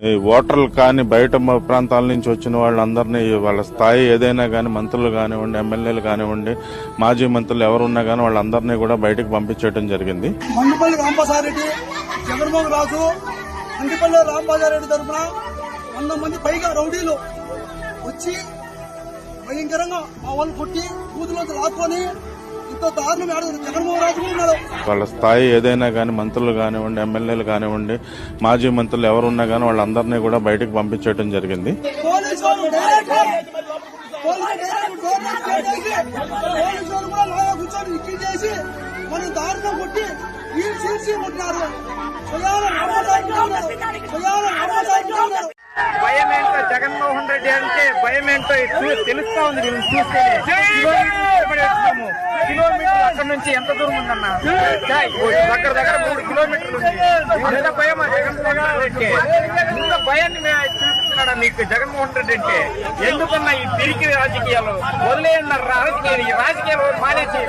ఈ ఓటర్లు కానీ బయట ప్రాంతాల నుంచి వచ్చిన వాళ్ళందరినీ వాళ్ళ స్థాయి ఏదైనా కానీ మంత్రులు కానివ్వండి ఎమ్మెల్యేలు కానివ్వండి మాజీ మంత్రులు ఎవరున్నా కానీ వాళ్ళందరినీ కూడా బయటకు పంపించేయడం జరిగింది. మండిపల్లి రాంబాసారెడ్డి జగన్మోహన్ రాజు మండిపల్లి రాంబాసారెడ్డి తరఫున వంద మంది పైగా రౌడీలు వచ్చి భయంకరంగా మా వాళ్ళు కొట్టి కూతులోకి లాక్కొని ఇంత దారుణం ఆడదు జగన్మోహన్ రాజు కూడా ఉన్నాడు. వాళ్ళ స్థాయి ఏదైనా కానీ మంత్రులు కానివ్వండి ఎమ్మెల్యేలు కానివ్వండి మాజీ మంత్రులు ఎవరున్నా కానీ వాళ్ళందరినీ కూడా బయటకు పంపించేయడం జరిగింది. మనం దారుణం కొట్టి భయం ఏంటో జగన్మోహన్ రెడ్డి అంటే భయం ఏంటో తెలుస్తా ఉంది చూస్తే కిలోమీటర్ అక్కడ నుంచి ఎంత దూరం ఉందన్న? దగ్గర దగ్గర మూడు కిలోమీటర్లు ఉంది. భయమా జగన్మోహన్ రెడ్డి ఇంత భయాన్ని మే- చూపిస్తున్నాడా మీకు జగన్మోహన్ రెడ్డి అంటే? ఎందుకన్నా ఈ తిరిగి రాజకీయాలు? వదిలేయన్నారు రాజకీయాలు ఈ రాజకీయాలు మానేసి